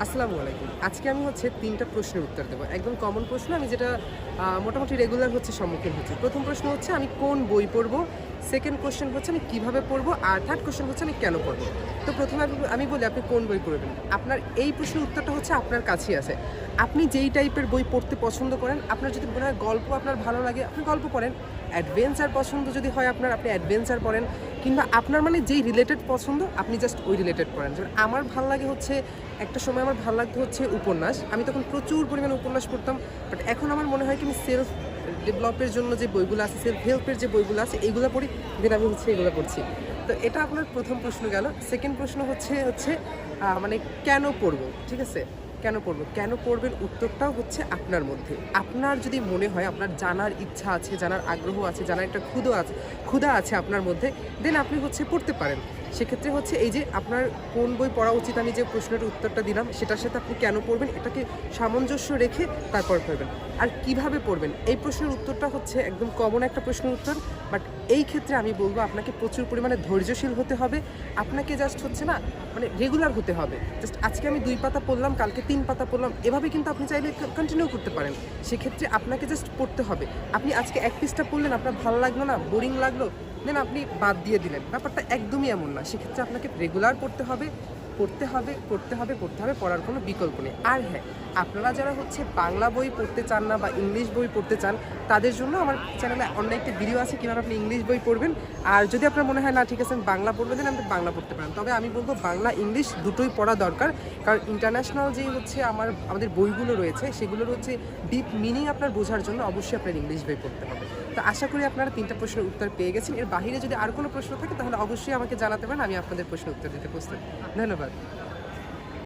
আসসালামু আলাইকুম। আজকে আমি হচ্ছে তিনটা প্রশ্নের উত্তর দেবো। একদম কমন প্রশ্ন, আমি যেটা মোটামুটি রেগুলার হচ্ছে সম্মুখীন হচ্ছে। প্রথম প্রশ্ন হচ্ছে, আমি কোন বই পড়ব? সেকেন্ড কোশ্চেন হচ্ছে, আমি কীভাবে পড়ব? আর থার্ড কোশ্চেন হচ্ছে, আমি কেন পড়ব? তো প্রথমে আমি- বলি, আপনি কোন বই পড়বেন? আপনার, এই প্রশ্নের উত্তরটা হচ্ছে আপনার কাছেই আছে। আপনি যেই টাইপের বই পড়তে পছন্দ করেন, আপনার যদি মনে হয় গল্প আপনার ভালো লাগে, আপনি গল্প পড়েন। অ্যাডভেঞ্চার পছন্দ যদি হয় আপনার, আপনি অ্যাডভেঞ্চার পড়েন। কিংবা আপনার মানে যেই রিলেটেড পছন্দ, আপনি জাস্ট ওই রিলেটেড পড়েন যেমন আমার ভালো লাগে হচ্ছে, একটা সময় আমার ভালো লাগতো হচ্ছে উপন্যাস। আমি তখন প্রচুর পরিমাণে উপন্যাস পড়তাম বাট এখন আমার মনে হয় কি আমি সেলফ ডেভেলপের জন্য যে বইগুলো আছে সেলফ হেল্পের যে বইগুলো আছে এইগুলো পড়ি দেন আমি হচ্ছে এগুলো পড়ছি। তো এটা আপনার প্রথম প্রশ্ন গেল। সেকেন্ড প্রশ্ন হচ্ছে হচ্ছে মানে কেন পড়ব? ঠিক আছে? কেন করব? কেন করবেন উত্তরটাও হচ্ছে আপনার মধ্যে। আপনার যদি মনে হয়, আপনার জানার ইচ্ছা আছে, জানার আগ্রহ আছে, জানার একটা ক্ষুদো আছে ক্ষুদা আছে আপনার মধ্যে দেন আপনি হচ্ছে পড়তে পারেন। সেক্ষেত্রে হচ্ছে এই যে আপনার কোন বই পড়া উচিত আমি যে প্রশ্নের উত্তরটা দিলাম, সেটার সাথে আপনি কেন পড়বেন, এটাকে সামঞ্জস্য রেখে তারপর পড়বেন। আর কীভাবে পড়বেন? এই প্রশ্নের উত্তরটা হচ্ছে একদম কমন একটা প্রশ্নের উত্তর বাট এই ক্ষেত্রে আমি বলব আপনাকে প্রচুর পরিমাণে ধৈর্যশীল হতে হবে। আপনাকে জাস্ট হচ্ছে না মানে রেগুলার হতে হবে। জাস্ট আজকে আমি দুই পাতা পড়লাম, কালকে তিন পাতা পড়লাম, এভাবে কিন্তু আপনি চাইলে কন্টিনিউ করতে পারেন। সেক্ষেত্রে আপনাকে জাস্ট পড়তে হবে। আপনি আজকে এক পিসটা পড়লেন, আপনার ভালো লাগল না? বোরিং লাগল? দেন আপনি বাদ দিয়ে দিলেন। ব্যাপারটা একদমই এমন না। সেক্ষেত্রে আপনাকে রেগুলার পড়তে হবে পড়তে হবে পড়তে হবে পড়তে হবে, পড়ার কোনো বিকল্প নেই। আর হ্যাঁ আপনারা যারা হচ্ছে বাংলা বই পড়তে চান না বা ইংলিশ বই পড়তে চান, তাদের জন্য আমার চ্যানেলে অন্য একটি ভিডিও আছে কীভাবে আপনি ইংলিশ বই পড়বেন। আর যদি আপনার মনে হয়, না, ঠিক আছে বাংলা পড়বে দেন আপনি বাংলা পড়তে পারেন। তবে আমি বলব, বাংলা ইংলিশ দুটোই পড়া দরকার। কারণ ইন্টারন্যাশনাল যেই হচ্ছে আমার, আমাদের বইগুলো রয়েছে, সেগুলোর হচ্ছে ডিপ মিনিং আপনার বোঝার জন্য অবশ্যই আপনার ইংলিশ বই পড়তে হবে। তো আশা করি আপনারা তিনটা প্রশ্নের উত্তর পেয়ে গেছেন। এর বাহিরে যদি আর কোনো প্রশ্ন থাকে, তাহলে অবশ্যই আমাকে জানাতে পারেন, আমি আপনাদের প্রশ্নের উত্তর দিতে প্রস্তুত। ধন্যবাদ।